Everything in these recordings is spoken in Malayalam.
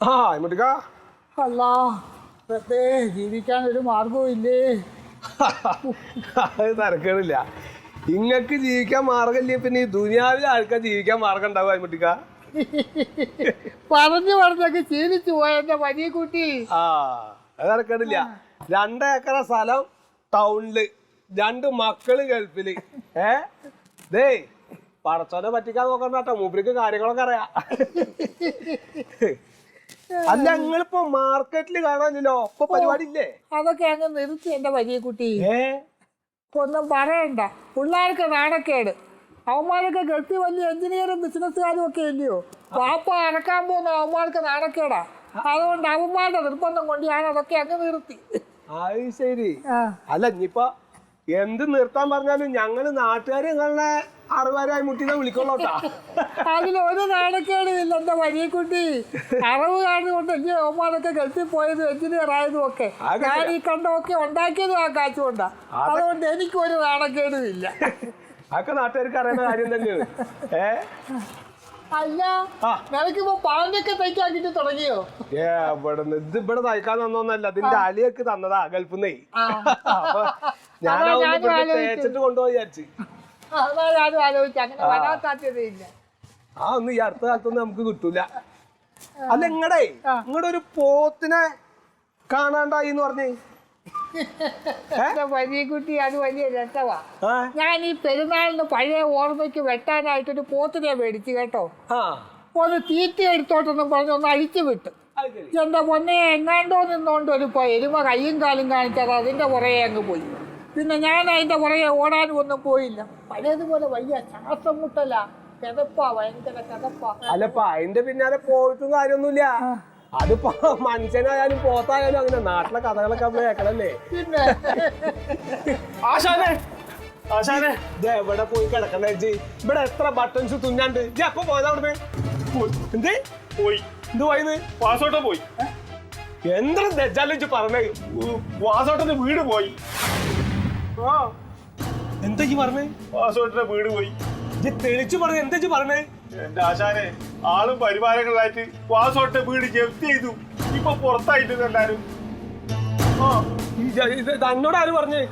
ആ ഇമ്മട്ടിക്ക അല്ല വെറുതെ ജീവിക്കാൻ ഒരു മാർഗവും ഇല്ലേ? അത് തരക്കേടില്ല. ഇങ്ങക്ക് ജീവിക്കാൻ മാർഗമില്ലേ പിന്നെ ഈ ദുനിയാവിലെ ആൾക്കാർ ജീവിക്കാൻ മാർഗം ഉണ്ടാവും ഇമ്മട്ടിക്ക പറഞ്ഞു പറഞ്ഞൊക്കെ ശീലിച്ചു പോയ എന്റെ വലിയ കുട്ടി ആ അത് തരക്കേടില്ല. രണ്ടേക്കറ സ്ഥലം ടൗണിൽ. രണ്ട് മക്കൾ ഗൾഫിൽ. ഏ? ദേ പടച്ചോനെ പറ്റിക്കാൻ നോക്കണ്ട കേട്ടോ. മൂപ്പർക്ക് കാര്യങ്ങളൊക്കെ അറിയാം. അല്ല നിങ്ങളിപ്പോ മാർക്കറ്റിൽ കാണാനില്ലോ. ഇപ്പൊ പരിപാടി ഇല്ലേ അതൊക്കെ അങ്ങ് നിർത്തി എന്റെ വലിയ കുട്ടി ഇപ്പൊ ഒന്നും പറയണ്ട. പിള്ളേർക്ക് നാണക്കേട്. അവന്മാരൊക്കെ ഗൾഫി വലിയ എഞ്ചിനീയറും ബിസിനസ്സുകാരും ഒക്കെ ഇല്ലയോ? വാപ്പ അടക്കാൻ പോകുന്ന അവന്മാർക്ക് നാണക്കേടാ. അതുകൊണ്ട് അവന്മാരുടെ നിർബന്ധം കൊണ്ട് ഞാൻ അതൊക്കെ അങ്ങ് നിർത്തി. അത് ശരി. അല്ല ഇനിയിപ്പോ എന്ത് നിർത്താൻ പറഞ്ഞാലും ഞങ്ങൾ നാട്ടുകാര് നിങ്ങളെ അറുപതായി മുട്ടിനെ വിളിക്കൊള്ളോട്ടാ അതിലൊരു നാണക്കേട് ഇല്ല. എന്റെ വലിയ കുട്ടി? അറിവ് കാണുകൊണ്ട് എന്റെ അവന്മാരൊക്കെ ഗൾഫിൽ പോയതും എഞ്ചിനീയർ ആയതും ഒക്കെ. ഞാൻ ഈ കണ്ടൊക്കെ ഉണ്ടാക്കിയതും ആ കാശുകൊണ്ടാ അതുകൊണ്ട് എനിക്കൊരു നാണക്കേടും ഇല്ല. അതൊക്കെ നാട്ടുകാർക്ക് അറിയുന്ന കാര്യം തന്നെയാണ്. ഏ? അല്ല ആ. പാലൊക്കെ തയ്ക്കാൻ കിട്ടി തുടങ്ങിയോ? ഏ ഇവിടെ ഇത് ഇവിടെ തയ്ക്കാൻ തന്നോന്നല്ല. അതിന്റെ അലിയൊക്കെ തന്നതാ ഗൾഫിന്നേ. ആ. അപ്പൊ ഞാൻ അതാ അതൊന്ന് ഞാനും ഇവിടുന്ന് ആലോചിച്ചത്. തേച്ചിട്ട് കൊണ്ടുപോയി വിചാരിച്ചു. അതാ ഞാനും ആലോചിച്ചു അങ്ങനെ വരാൻ സാധ്യതയില്ല ആ ഒന്നും ഈ അടുത്ത കാലത്തൊന്നും നമുക്ക് കിട്ടൂല അല്ല ഇങ്ങടെ ഇങ്ങടെ ഒരു പോത്തിനെ കാണാണ്ടായി എന്ന് പറഞ്ഞേ വലിയ കുട്ടി അത് വലിയ രസവാ ഞാൻ ഈ പെരുന്നാളിന് പഴയ ഓർമ്മയ്ക്ക് വെട്ടാനായിട്ടൊരു പോത്തിനെ മേടിച്ചു കേട്ടോ ഒന്ന് തീറ്റ എടുത്തോട്ടെന്നും പറഞ്ഞ് ഒന്ന് അഴിച്ചു വിട്ടു എന്താ പൊന്നെ എങ്ങാണ്ടോ നിന്നോണ്ട് ഒരു എരുമ കയ്യും കാലും കാണിച്ചത് അതിന്റെ പുറകെ അങ്ങ് പോയി പിന്നെ ഞാൻ അതിന്റെ പുറകെ ഓടാനും ഒന്നും പോയില്ല. പഴയതുപോലെ വയ്യ. ശ്വാസം മുട്ടല. കിതപ്പാ ഭയങ്കര കിതപ്പാ. അല്ലപ്പ അതിന്റെ പിന്നാലെ പോയിട്ടും കാര്യമൊന്നുമില്ല. അതിപ്പോ മനുഷ്യനായാലും പോത്തായാലും അങ്ങനെ നാട്ടിലെ കഥകളൊക്കെ നമ്മൾ കേൾക്കണല്ലേ പിന്നെ? ആശാനെ ആശാനെ. ഇത് എവിടെ പോയി കിടക്കണേ ചേച്ചി ഇവിടെ എത്ര ബട്ടൺസ് തുന്നാണ്ട് ജി അപ്പൊ പോയതാ അവിടെ എന്ത്? പോയി. എന്ത് പോയത് വാസോട്ടം പോയി. എന്താ ദജാലും പറഞ്ഞേ? വാസോട്ടത്തിന് വീട് പോയി. എന്താ ഈ പറഞ്ഞേ? വാസോട്ടന്റെ വീട് പോയി. ഇത് തെളിച്ചു പറഞ്ഞു എന്താ ഇജ്ജ് പറഞ്ഞേ? എന്റെ ആശാനെ ആളും വീട് ജപ്തി ചെയ്തു. ഇപ്പൊ എല്ലാരും. തന്നോട് ആര് പറഞ്ഞേ?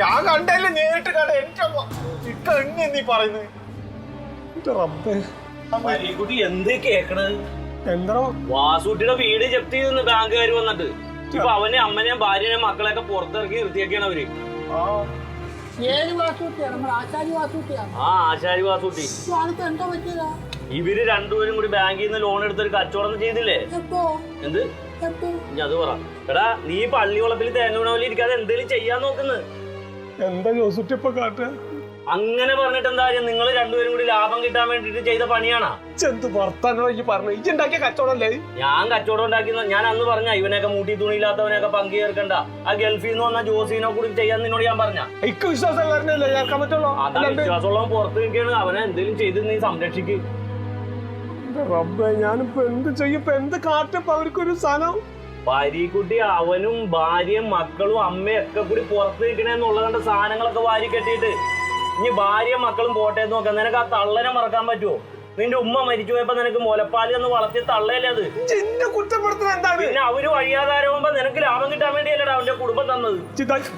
ഞാൻ കണ്ടല്ലേ നേരിട്ട് കണ്ട. എന്റെ ഇക്ക നീ പറയുന്നത് റബ്ബേ. കുട്ടി എന്ത് കേക്കണ്? എന്താ? വാസൂട്ടിയുടെ വീട് ജപ്തി ചെയ്തെന്ന് ബാങ്കുകാർ വന്നിട്ട്. ഇപ്പൊ അവനെ അമ്മനെയും ഭാര്യനെയും മക്കളെയൊക്കെ പുറത്തിറക്കി നിർത്തിയൊക്കെയാണ് അവർ. ഏത് വാസൂട്ടിയാണ് നമ്മുടെ ആശാരി വാസൂട്ടിയാണ് ആ ആശാരി വാസൂട്ടി. അടുത്ത് എന്തോ പറ്റിയതാ? ഇവർ രണ്ടുപേരും കൂടി ബാങ്കിൽ നിന്ന് ലോൺ എടുത്തൊരു കച്ചവടം ചെയ്തില്ലേ? എപ്പോ എന്ത്? എപ്പോ അത് പറ. എടാ നീ പള്ളി വളപ്പിൽ തേങ്ങ വീണ പോലെ ഇരിക്കാതെ എന്തേലും ചെയ്യാൻ നോക്കുന്നത് എന്താ ജോസുട്ടി ഇപ്പൊ കാട്ടുക അങ്ങനെ പറഞ്ഞിട്ട് എന്താ കാര്യം? നിങ്ങൾ രണ്ടുപേരും കൂടി ലാഭം കിട്ടാൻ വേണ്ടിട്ട് ചെയ്ത പണിയാണോ? ചെന്ത് വർത്താനോ എനിക്ക് പറഞ്ഞു. ഇജ്ജ് ഉണ്ടാക്കിയ കച്ചവടല്ലേ ഞാൻ കച്ചവടം ഉണ്ടാക്കി ഞാൻ അന്ന് പറഞ്ഞ ഇവനൊക്കെ മൂട്ടി തുണിയില്ലാത്തവനൊക്കെ പങ്കു ചേർക്കണ്ട. ആ ഗൾഫിൽ നിന്ന് വന്ന ജോസിനെ കൂടി ചെയ്യാൻ നിന്നോട് ഞാൻ പറഞ്ഞ. എനിക്ക് വിശ്വാസം കാരണല്ലേ ചേർക്കാൻ പറ്റുള്ളൂ. അതാ വിശ്വാസമുള്ളവൻ പുറത്ത് നിൽക്കുകയാണ്. അവനെ എന്തെങ്കിലും ചെയ്ത് നീ സംരക്ഷിക്ക്. റബ്ബേ ഞാനിപ്പോ എന്ത് ചെയ്യും? ഇപ്പൊ എന്ത് അവർക്കൊരു അവനും ഭാര്യയും മക്കളും അമ്മയും ഒക്കെ കൂടി പുറത്ത് നിൽക്കണേന്നുള്ളതുകൊണ്ട് കണ്ട സാധനങ്ങളൊക്കെ വാരി കെട്ടിയിട്ട് ഇനി ഭാര്യയും മക്കളും പോട്ടെ എന്ന് നോക്കാം. നിനക്ക് ആ തള്ളനെ മറക്കാൻ പറ്റുമോ നിന്റെ ഉമ്മ മരിച്ചു പോയപ്പോ നിനക്ക് മുലപ്പാലി ഒന്ന് വളർത്തി തള്ളയല്ലേ അത്? ചിന്ന കുറ്റപ്പെടുത്തുന്നത് എന്താണ്? പിന്നെ അവർ വഴിയാധാരമാകുമ്പോ നിനക്ക് ലാഭം കിട്ടാൻ വേണ്ടിയല്ലടാ അവന്റെ കുടുംബം തന്നത്.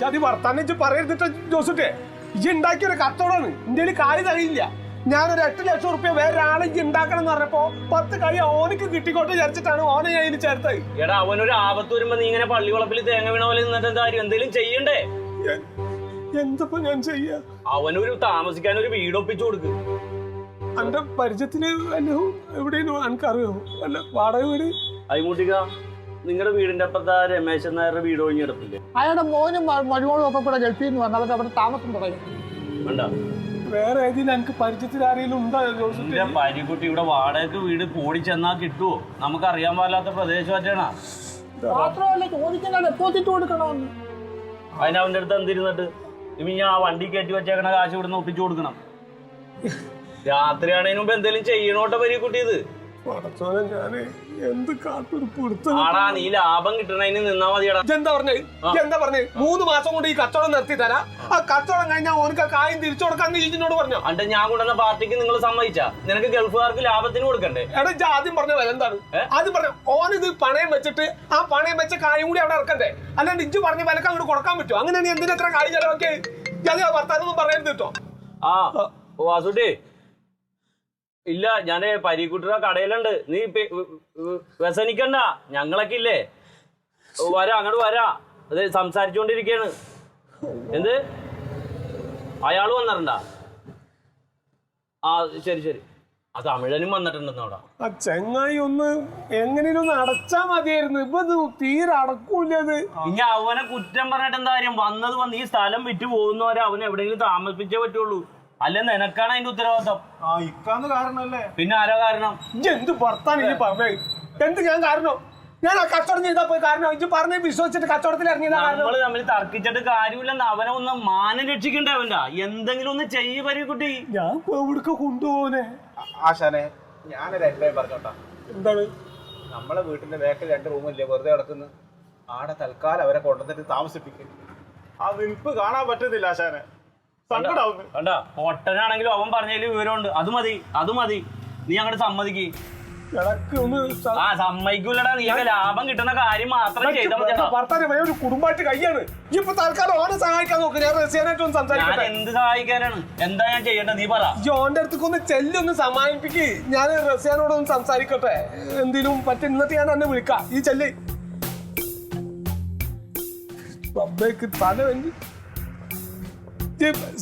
ജാതി വർത്താനം ഇജ്ജ് പറയരുതിട്ട് ജോസുട്ടെ. ഉണ്ടാക്കിയ ഒരു കച്ചവടമാണ്. ഇന്ത്യയിൽ കാര്യം തഴിയില്ല ഞാനൊരു എട്ട് ലക്ഷം റുപ്യ വേറെ ആളെ ഉണ്ടാക്കണം എന്ന് പറഞ്ഞപ്പോ പത്ത് കളി ഓനക്ക് കിട്ടിക്കോട്ടെ വിചാരിച്ചിട്ടാണ് ഓനെ ഞാൻ ഇതിന് ചേർത്തത്. എടാ അവനൊരു ആപത്ത് വരുമ്പോ നീ ഇങ്ങനെ പള്ളി വളപ്പിൽ തേങ്ങ വീണ പോലെ നിന്നിട്ട് കാര്യം? എന്തെങ്കിലും ചെയ്യണ്ടേ? എന്തപ്പോ ഞാൻ ചെയ്യാ? അവനൊരു താമസിക്കാൻ ഒരു വീട് ഒപ്പിച്ചു കൊടുക്ക്. എന്റെ പരിചയത്തിൽ വല്ലതും എവിടെയും എനിക്കറിയോ വല്ല വാടക വീട്? അയിമൂട്ടിക്ക നിങ്ങളുടെ വീടിന്റെ അപ്പുറത്ത് ആ രമേശൻ നായരുടെ വീട് ഒഴിഞ്ഞെടുപ്പില്ലേ അയാളുടെ മോനും മരുമോളും ഒക്കെ കൂടെ ഗൾഫിൽ നിന്ന് വന്ന് അവരുടെ അവിടെ താമസം തുടങ്ങി. വേണ്ട. വേറെ ഏതെങ്കിലും എനിക്ക് പരിചയത്തിൽ ആരെങ്കിലും ഉണ്ടോ പരിക്കുട്ടി ഇവിടെ വാടകയ്ക്ക് വീട് പോടി ചെന്നാ കിട്ടുവോ? നമുക്ക് അറിയാൻ പാടില്ലാത്ത പ്രദേശം അറ്റാണോ മാത്രമല്ല ചോദിക്കുന്ന ഡെപ്പോസിറ്റ് കൊടുക്കണമെന്ന്. അതിന് അവന്റെ അടുത്ത് എന്തിരുന്നിട്ട്? ഇനി ഞാൻ വണ്ടി കയറ്റി വെച്ചേക്കണ കാശ് ഇവിടുന്ന് ഒപ്പിച്ചു കൊടുക്കണം. രാത്രിയാണതിന് മുമ്പ് എന്തെങ്കിലും ചെയ്യണോട്ടെ പരി ഇത് പടച്ചോനെ ഞാൻ എന്ത് കാട്ടൊരു പിടുത്തം നീ ലാഭം കിട്ടണതിന് നിന്നാ മതിയടാ. എന്താ പറഞ്ഞേ? എന്താ പറഞ്ഞേ? മൂന്ന് മാസം കൊണ്ട് ഈ കച്ചവടം നിർത്തി തരാ ആ കച്ചവടം കഴിഞ്ഞാൽ ഓനക്ക് കായം തിരിച്ചു കൊടുക്കാന്ന് ഈജിനോട് പറഞ്ഞു? അണ്ട ഞാൻ കൊണ്ടുവന്ന പാർട്ടിക്ക് നിങ്ങൾ സമ്മതിച്ചാ? നിനക്ക് ഗൾഫുകാർക്ക് ലാഭത്തിന് കൊടുക്കണ്ടേ? എടാ ഇജ്ജ് ആദ്യം പറഞ്ഞ വില എന്താണ്? ആദ്യം പറഞ്ഞ ഓൻ ഇത് പണയം വെച്ചിട്ട് ആ പണയം വെച്ച കായും കൂടി അവിടെ ഇറക്കണ്ടേ? അല്ലാണ്ട് ഇജ്ജ് പറഞ്ഞ വിലക്ക് അങ്ങോട്ട് കൊടുക്കാൻ പറ്റുമോ അങ്ങനെ നീ എന്തിനാ എത്ര ചെലവൊക്കെ ഞാൻ വർത്താനൊന്നും പറയരുത് കേട്ടോ. ആ വാസുട്ടി ഇല്ല ഞാൻ പരീക്കുട്ടിയുടെ കടയിലുണ്ട്. നീ വ്യസനിക്കണ്ട. ഞങ്ങളൊക്കെ ഇല്ലേ? വരാ അങ്ങോട്ട് വരാ. അത് സംസാരിച്ചുകൊണ്ടിരിക്കയാണ് എന്ത്? അയാൾ വന്നിട്ടുണ്ടാ? ആ ശരി ശരി. ആ തമിഴനും വന്നിട്ടുണ്ടെന്ന് അവിടെ. ആ ചെങ്ങായി ഒന്ന് എങ്ങനെയും ഒന്ന് അടച്ചാ മതിയായിരുന്നു. ഇപ്പൊ ഇത് തീരെ അടക്കൂല അത് ഇനി അവനെ കുറ്റം പറഞ്ഞിട്ട് എന്താ കാര്യം? വന്നത് വന്ന് ഈ സ്ഥലം വിറ്റ് പോകുന്നവരെ അവനെ എവിടെയെങ്കിലും താമസിപ്പിച്ചേ പറ്റുള്ളൂ. അല്ല നിനക്കാണ് അതിന്റെ ഉത്തരവാദിത്തം. ആ ഇക്കാന്ന് കാരണല്ലേ? പിന്നെ ആരോ കാരണം? ഇജ്ജ് എന്ത് ഭർത്താൻ പറഞ്ഞേ? എന്ത് ഞാൻ കാരണം? ഞാൻ ആ കച്ചവടം ചെയ്താ പോയി കാരണം. ഇജ്ജ് പറഞ്ഞ് വിശ്വസിച്ചിട്ട് കച്ചവടത്തിൽ ഇറങ്ങിയതാ കാരണം. നമ്മൾ തമ്മിൽ തർക്കിച്ചിട്ട് കാര്യമില്ലെന്ന് അവനെ ഒന്ന് മാനം രക്ഷിക്കണ്ടേ അവന്റെ എന്തെങ്കിലും ഒന്ന് ചെയ്യ് പരീക്കുട്ടി ഞാൻ ഇപ്പൊ എവിടേക്ക് കൊണ്ടുപോകുന്നേ? ആശാനെ ഞാനൊരു അഭിപ്രായം പറഞ്ഞോട്ടാ. എന്താണ്? നമ്മളെ വീട്ടിന്റെ ബാക്കിൽ രണ്ട് റൂമില്ലേ വെറുതെ കിടക്കുന്നു. ആടെ തൽക്കാലം അവരെ കൊണ്ടുവന്നിട്ട് താമസിപ്പിക്കും. ആ വിൽപ്പ് കാണാൻ പറ്റുന്നില്ല ആശാനെ. കണ്ട പൊട്ടനാണെങ്കിലും അവൻ പറഞ്ഞതിൽ വിവരമുണ്ട്. അത് മതി. അത് മതി. നീ അങ്ങോട്ട് സമ്മതിക്ക്. ആ സമ്മതിക്കൂലടാ. നീ ലാഭം കിട്ടുന്ന കാര്യം മാത്രം ചെയ്താൽ ഒരു കുടുംബമായിട്ട് കയ്യാണ്. നീ ഇപ്പൊ തൽക്കാലം ഓനെ സഹായിക്കാൻ നോക്ക്. ഞാൻ റസിയാനായിട്ട് ഒന്ന് എന്ത് സഹായിക്കാനാണ്? എന്താ ഞാൻ ചെയ്യേണ്ടത്? നീ പറ. ജോന്റെ അടുത്തേക്ക് ഒന്ന് ചെല്ലൊന്ന് സമാനിപ്പിക്ക്. ഞാൻ റസിയാനോട് ഒന്ന് സംസാരിക്കട്ടെ. എന്തിനും പറ്റും ഇന്നത്തെ ഞാൻ എന്നെ വിളിക്കാം. ഈ ചെല്ല്. തല വെഞ്ഞ്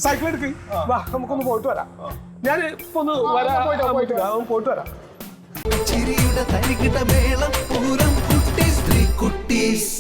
സൈക്കിൾ എടുക്ക്. വാ നമുക്കൊന്ന് പോയിട്ട് വരാം. ഞാൻ ഇപ്പൊ ഒന്ന് വരാം. പോയിട്ട് വരാം. ചിരിയുടെ തരികിട മേളം പൂരം കുട്ടി സ്ത്രീ കുട്ടീസ്.